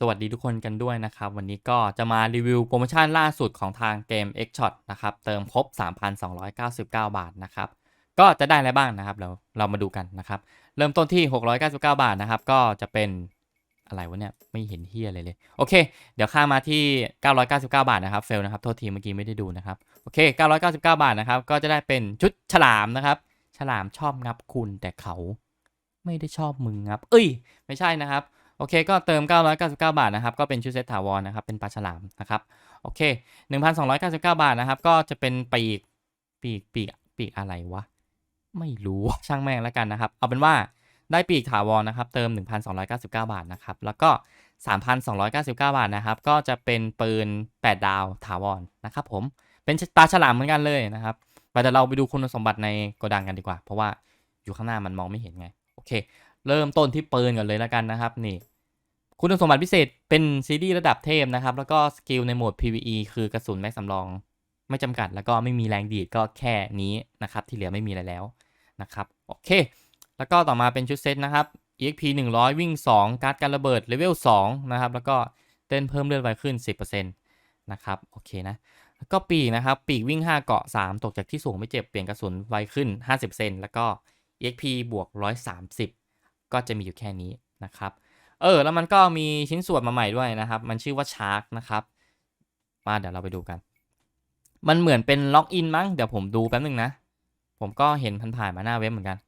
สวัสดีทุกคนกันด้วยนะครับ วันนี้ก็จะมารีวิวโปรโมชั่นล่าสุดของทางเกม X Shot นะครับ เติมครบ 3,299 บาทนะครับ ก็จะได้อะไรบ้างนะครับ เราเรามาดูกันนะครับ เริ่มต้นที่ 699 บาทนะครับ ก็จะเป็นอะไรวะเนี่ย ไม่เห็นเฮียเลยเลย โอเค เดี๋ยวข้ามมาที่ 999 บาทนะครับ เฟลนะครับ โทษทีเมื่อกี้ไม่ได้ดูนะครับ โอเค 999 บาทนะครับ ก็จะได้เป็นชุดฉลามนะครับ ฉลามชอบงับคุณแต่เขาไม่ได้ชอบมึงงับ เอ้ย ไม่ใช่นะครับ โอเคก็เติม 999 บาทนะครับก็เป็นชุดเซตถาวรนะครับเป็นปลาฉลามนะครับโอเค 1,299 บาทนะครับก็จะเป็นปีกปีกปีกปีกอะไรวะไม่รู้ช่างแม่งแล้วกันนะครับ เอาเป็นว่าได้ปีกถาวรนะครับเติม 1,299 บาทนะครับแล้วก็ 3,299 บาทนะครับก็จะเป็นปืน 8 ดาวถาวรนะครับผมเป็นปลาฉลามเหมือนกันเลยนะครับแต่เดี๋ยวเราไปดูคุณสมบัติในโกดังกันดีกว่า เพราะว่าอยู่ข้างหน้ามันมองไม่เห็นไงโอเค เริ่มต้นที่ปืนก่อนเลยแล้วกันนะครับนี่ คุณสมบัติพิเศษเป็นซีรีส์ระดับเทพนะครับ แล้วก็สกิลในโหมด PVE คือกระสุนแม็กสำรอง ไม่จำกัดแล้วก็ไม่มีแรงดีดก็แค่นี้นะครับ ที่เหลือไม่มีอะไรแล้วนะครับโอเค แล้วก็ต่อมาเป็นชุดเซตนะครับ EXP 100 วิ่ง 2 การ์ดการระเบิดเลเวล2นะครับแล้วก็เต้นเพิ่มเลือดไวขึ้น 10%นะครับโอเคนะแล้วก็ปีกนะครับปีกวิ่ง 5 เกาะ 3 ตกจากที่สูงไม่เจ็บเปลี่ยนกระสุนไวขึ้น 50%แล้วก็ EXP บวก 130 ก็จะมีอยู่แค่นี้นะครับ เออ แล้วมันก็มีชิ้นส่วนมาใหม่ด้วยนะครับ มันชื่อว่าชาร์กนะครับ มาเดี๋ยวเราไปดูกัน มันเหมือนเป็นล็อกอินมั้ง เดี๋ยวผมดูแป๊บนึงนะ ผมก็เห็นผ่านๆมาหน้าเว็บเหมือนกัน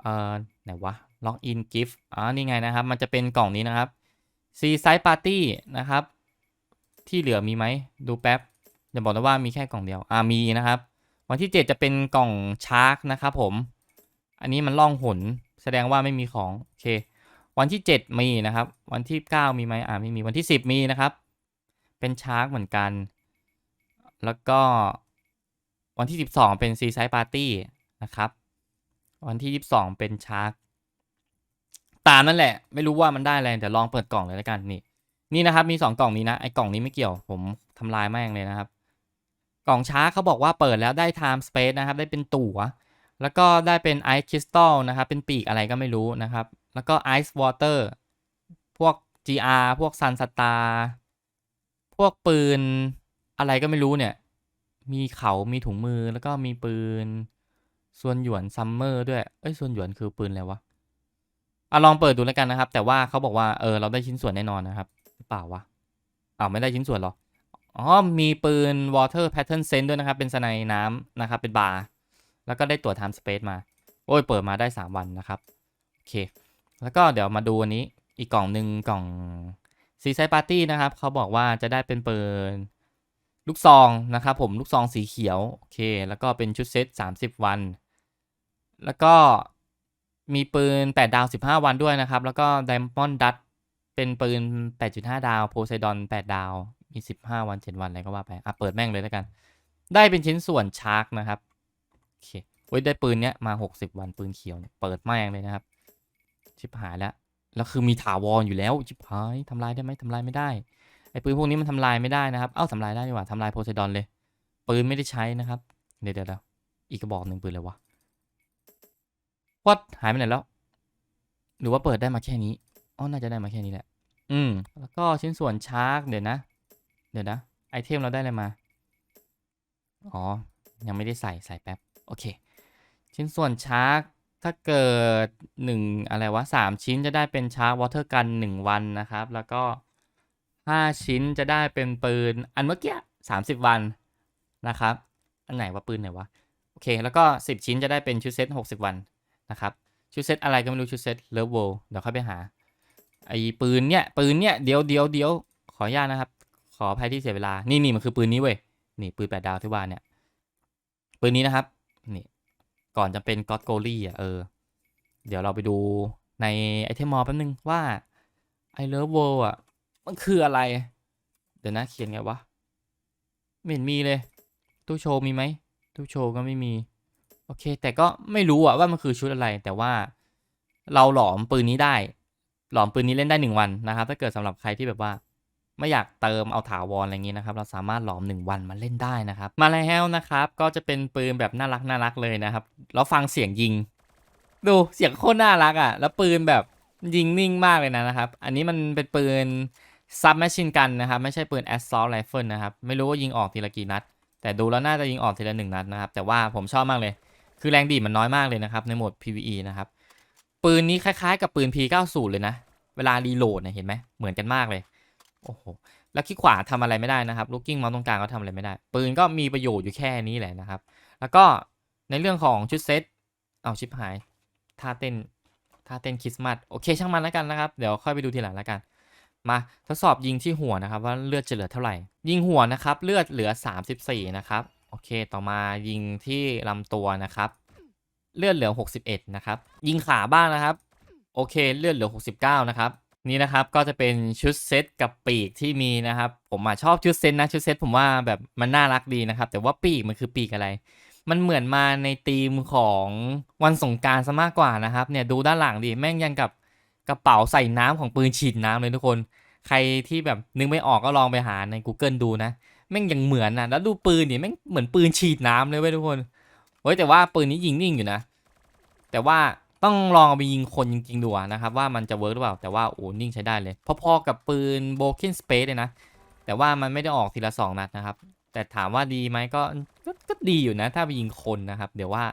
เออไหนวะ ล็อกอินกิฟต์อ๋อ นี่ไงนะครับ มันจะเป็นกล่องนี้นะครับซีไซส์ปาร์ตี้นะครับ ที่เหลือมีไหม ดูแป๊บอย่าบอกนะว่ามีแค่กล่องเดียว อ่า มีนะครับ วันที่ 7 จะเป็นกล่องชาร์กนะครับผม อันนี้มันล่องหน แสดงว่าไม่มีของโอเค วันที่ 7 มีนะครับ วันที่ 9 มีไหมอ่าไม่มีวันที่ 10 มีนะครับ เป็นชาร์กเหมือนกัน แล้วก็วันที่ 12 เป็นซีไซส์ปาร์ตี้นะครับ วันที่ 22 เป็นชาร์กตามนั่นแหละ ไม่รู้ว่ามันได้อะไรแต่ลองเปิดกล่องเลยแล้วกันนี่นี่นะครับมี 2 กล่องนี้นะไอ้กล่องนี้ไม่เกี่ยวผมทำลายแม่งเลยนะครับ กล่องชาร์กเขาบอกว่าเปิดแล้วได้ time space นะครับ ได้เป็นตั๋ว แล้วก็ได้เป็น Ice Crystal นะครับเป็นปีกอะไรก็ไม่รู้นะครับ แล้วก็ Ice Water พวก GR พวก Sun Star พวกปืนอะไรก็ไม่รู้เนี่ย มีเขามีถุงมือแล้วก็มีปืน ส่วนหยวนซัมเมอร์ด้วย เอ้ย ส่วนหยวนคือปืนอะไรวะอะลองเปิดดูแล้วกันนะครับ แต่ว่าเขาบอกว่าเออเราได้ชิ้นส่วนแน่นอนนะครับหรือเปล่าวะอ้าวไม่ได้ชิ้นส่วนหรออ๋อมีปืน Water Pattern Sense ด้วยนะครับ เป็นสไนน้ำนะครับเป็นบาร์ แล้วก็ได้ตัว time space มา โอ้ย เปิดมาได้ 3 วันนะครับ โอเค แล้วก็เดี๋ยวมาดูอันนี้อีกกล่องหนึ่งกล่องซีไซปาร์ตี้นะครับ เขาบอกว่าจะได้เป็นปืนลูกซองนะครับผมลูกซองสีเขียว โอเค แล้วก็เป็นชุดเซต 30 วัน แล้วก็มีปืน 8 ดาว 15 วันด้วยนะครับ แล้วก็ Diamond Dust เป็นปืน 8.5 ดาว Poseidon 8ดาว มี 15 วัน 7 วัน อะไรก็ว่าไป อะ เปิดแม่งเลยแล้วกัน ได้เป็นชิ้นส่วนชาร์กนะครับ เคเว้ยได้ปืนเนี้ยมา 60 วันปืนเขียวเยเปิดแม่งเลยนะครับ ชิบหายแล้ว แล้วคือมีถาวรอยู่แล้ว ชิบหายทำลายได้ไหมทำลายไม่ได้ ไอ้ปืนพวกนี้มันทำลายไม่ได้นะครับ เอ้าทำลายได้ดีกว่าทำลายโพไซดอนเลย ปืนไม่ได้ใช้นะครับเดี๋ยวเดี๋ยวเดี๋ยวอีกกระบอกหนึ่งปืนเลยวะวัดหายไปไหนแล้ว หรือว่าเปิดได้มาแค่นี้ อ๋อ น่าจะได้มาแค่นี้แหละ อืม แล้วก็ชิ้นส่วนชาร์กเดี๋ยวนะ เดี๋ยวนะ ไอเทมเราได้อะไรมา อ๋อ ยังไม่ได้ใส่ ใส่แป๊บ โอเค ชิ้นส่วนชาร์กถ้าเกิดหนึ่งอะไรวะสามชิ้นจะได้เป็นชาร์กวอเตอร์กันหนึ่งวันนะครับ แล้วก็ห้าชิ้นจะได้เป็นปืน อันเมื่อกี้สามสิบวันนะครับ อันไหนวะปืนไหนวะ โอเค แล้วก็สิบชิ้นจะได้เป็นชุดเซตหกสิบวันนะครับ ชุดเซตอะไรก็ไม่รู้ชุดเซตเลิฟโวเดี๋ยวค่อยไปหาไอ้ปืนเนี่ยปืนเนี่ยเดี๋ยวเดี๋ยวเดี๋ยวขออนุญาตนะครับ ขออภัยที่เสียเวลา นี่นี่มันคือปืนนี้เว้ย นี่ปืนแปดดาวที่ว่าเนี่ย ปืนนี้นะครับ นี่ก่อนจะเป็นก็ d โกลี่อะเออ เดี๋ยวเราไปดูในไอเทมมอลแป๊บนึงว่าไอเลิฟโวอะ มันคืออะไร เดี๋ยวนะเขียนไงวะไม่เห็นมีเลย ตู้โชว์มีไหมตู้โชว์ก็ไม่มี โอเค แต่ก็ไม่รู้อะว่ามันคือชุดอะไร แต่ว่าเราหลอมปืนนี้ได้ หลอมปืนนี้เล่นได้หนึ่งวันนะครับ ถ้าเกิดสำหรับใครที่แบบว่า ไม่อยากเติมเอาถาวรอะไรอย่างนี้นะครับ เราสามารถหลอม 1 วันมาเล่นได้นะครับ มาแล้วนะครับ ก็จะเป็นปืนแบบน่ารักน่ารักเลยนะครับ แล้วฟังเสียงยิง ดูเสียงโคตรน่ารักอะ่ะ แล้วปืนแบบยิงนิ่งมากเลยนะนะครับ อันนี้มันเป็นปืนซับแมชชินกันนะครับ ไม่ใช่ปืน assault rifle นะครับ ไม่รู้ว่ายิงออกทีละกี่นัด แต่ดูแล้วน่าจะยิงออกทีละหนึ่งนัดนะครับ แต่ว่าผมชอบมากเลย คือแรงดีดมันน้อยมากเลยนะครับ ในโหมด PVE นะครับ ปืนนี้คล้ายๆ กับปืน P90 เลยนะ เวลารีโหลดเนี่ยเห็นไหมเหมือนกันมากเลย โอ้โห แล้วคลิกขวาทำอะไรไม่ได้นะครับลูกกิ้งเมาส์ตรงกลางก็ทำอะไรไม่ได้ ปืนก็มีประโยชน์อยู่แค่นี้แหละนะครับ แล้วก็ในเรื่องของชุดเซต เอาชิปหาย ท่าเต้น ท่าเต้นคริสต์มาส โอเคช่างมันแล้วกันนะครับ เดี๋ยวค่อยไปดูทีหลังแล้วกัน มาทดสอบยิงที่หัวนะครับ ว่าเลือดจะเหลือเท่าไหร่ ยิงหัวนะครับ เลือดเหลือ 34 นะครับ โอเค ต่อมายิงที่ลำตัวนะครับ เลือดเหลือ 61 นะครับ ยิงขาบ้างนะครับ โอเค เลือดเหลือ 69 นะครับ นี่นะครับก็จะเป็นชุดเซตกับปีกที่มีนะครับ ผมอะชอบชุดเซตนะชุดเซตผมว่าแบบมันน่ารักดีนะครับ แต่ว่าปีกมันคือปีกอะไร มันเหมือนมาในธีมของวันสงการซะมากกว่านะครับเนี่ยดูด้านหลังดิแม่งยังกับกระเป๋าใส่น้ำของปืนฉีดน้ำเลยทุกคน ใครที่แบบนึกไม่ออกก็ลองไปหาใน Google ดูนะแม่งยังเหมือนนะแล้วดูปืนดิแม่งเหมือนปืนฉีดน้ำเลยเว้ยทุกคนเฮ้ยแต่ว่าปืนนี้ยิงนิ่งอยู่นะ แต่ว่า ต้องลองเอาไปยิงคนจริงๆดูนะครับว่ามันจะเวิร์กหรือเปล่าแต่ว่าโอ้นิ่งใช้ได้เลย พอๆกับปืน Broken Space เลยนะ แต่ว่ามันไม่ได้ออกทีละสองนัดนะครับ แต่ถามว่าดีไหมก็ก็ก็ดีอยู่นะถ้าไปยิงคนนะครับ เดี๋ยวว่า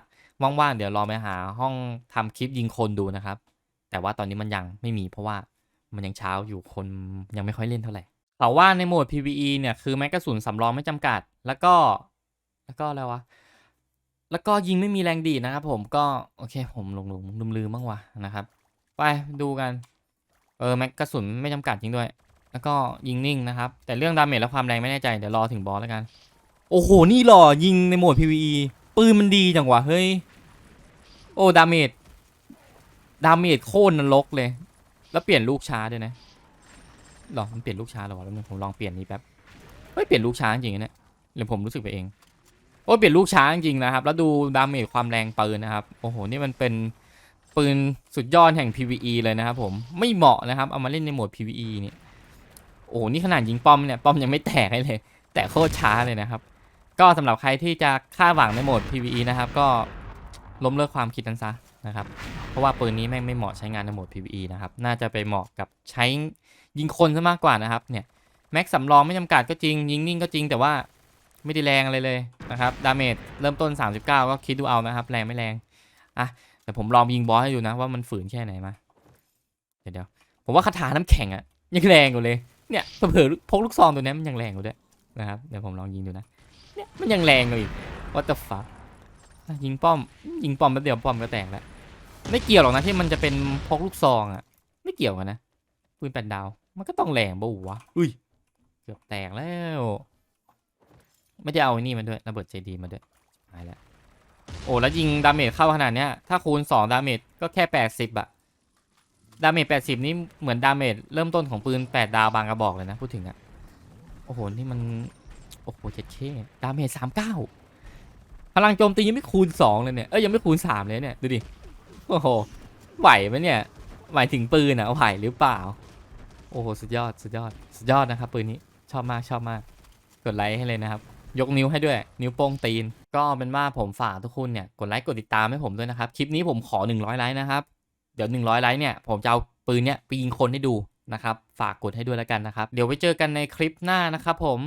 ว่างๆเดี๋ยวลองไปหาห้องทำคลิปยิงคนดูนะครับ แต่ว่าตอนนี้มันยังไม่มีเพราะว่ามันยังเช้าอยู่คนยังไม่ค่อยเล่นเท่าไหร่เขาว่าในโหมด PVE เนี่ยคือแม็กกาสุนสำรองไม่จำกัด แล้วก็แล้วก็อะไรวะ แล้วก็ยิงไม่มีแรงดีดนะครับผมก็โอเคผมหลงหลงลืมลืมบ้างวะนะครับ ไปดูกัน เออแม็กกาสุนไม่จำกัดจริงด้วย แล้วก็ยิงนิ่งนะครับ แต่เรื่องดาเมจและความแรงไม่แน่ใจเดี๋ยวรอถึงบอสแล้วกัน โอ้โหนี่หล่อยิงในโหมด PVE ปืนมันดีจังวะเฮ้ยโอ้ดาเมจดาเมจโค่นนรกเลย แล้วเปลี่ยนลูกช้าด้วยนะหรอมันเปลี่ยนลูกช้าหรอวะแล้วผมลองเปลี่ยนนี้แป๊บเฮ้ยเปลี่ยนลูกช้าจริงๆนะเนี่ยหรือผมรู้สึกไปเอง โอ้เปลี่ยนลูกช้าจริงๆนะครับ แล้วดูดาเมจความแรงปืนนะครับโอ้โหนี่มันเป็นปืนสุดยอดแห่ง PVE เลยนะครับผมไม่เหมาะนะครับเอามาเล่นในโหมด PVE นี่โอ้โหนี่ขนาดยิงป้อมเนี่ยป้อมยังไม่แตกเลย แต่โคตรช้าเลยนะครับ ก็สำหรับใครที่จะคาดหวังในโหมด PVE นะครับ ก็ล้มเลิกความคิดนั้นซะนะครับ เพราะว่าปืนนี้แม่งไม่เหมาะใช้งานในโหมด PVE นะครับ น่าจะไปเหมาะกับใช้ยิงคนซะมากกว่านะครับ เนี่ย แม็กสำรองไม่จำกัดก็จริง ยิงนิ่งก็จริง แต่ว่า ไม่ได้แรงอะไรเลยนะครับดาเมจเริ่มต้น 39 ก็คิดดูเอานะครับ แรงไม่แรงอะแต่ผมลองยิงบอสให้ดูนะว่ามันฝืนแค่ไหนมาเดี๋ยวเดี๋ยวผมว่าคาถาน้ำแข็งอะยังแรงกว่าเลยเนี่ยเผลอพกลูกซองตัวนี้มันยังแรงกว่าด้วยนะครับเดี๋ยวผมลองยิงดูนะเนี่ยมันยังแรงกว่าอีก what the fuck ยิงป้อมยิงป้อมแป๊บเดี๋ยวป้อมก็แตกแล้วไม่เกี่ยวหรอกนะที่มันจะเป็นพกลูกซองอะไม่เกี่ยวกันนะปืนแปดดาว มันก็ต้องแรงบ่วะอุ้ยเกือบแตกแล้ว ไม่ได้เอาไอ้นี่มาด้วยระเบิดเจดีมาด้วยหายแล้วโอ้แล้วยิงดาเมจเข้าขนาดเนี้ยถ้าคูณ2ดาเมจก็แค่ 80อะดาเมจ80 นี่เหมือนดาเมจเริ่มต้นของปืน 8 ดาวบางกระบอกเลยนะพูดถึงอะโอ้โหนี่มันโอ้โหเจ็ดเคดาเมจ39 พลังโจมตียังไม่คูณ 2 เลยเนี่ยเอ้ยยังไม่คูณ 3 เลยเนี่ยดูดิโอ้โหไหวไหมเนี่ยไหมายถึงปืนอะไหวหรือเปล่า โอ้โหสุดยอดสุดยอดสุดยอดนะครับปืนนี้ชอบมากชอบมากกดไลค์ให้เลยนะครับ ยกนิ้วให้ด้วย นิ้วโป้งตีน ก็เป็นว่าผมฝากทุกคนเนี่ยกดไลค์กดติดตามให้ผมด้วยนะครับ คลิปนี้ผมขอ 100 ไลค์นะครับ เดี๋ยว 100 ไลค์เนี่ยผมจะเอาปืนเนี่ยไปยิงคนให้ดูนะครับ ฝากกดให้ด้วยแล้วกันนะครับ เดี๋ยวไว้เจอกันในคลิปหน้านะครับผม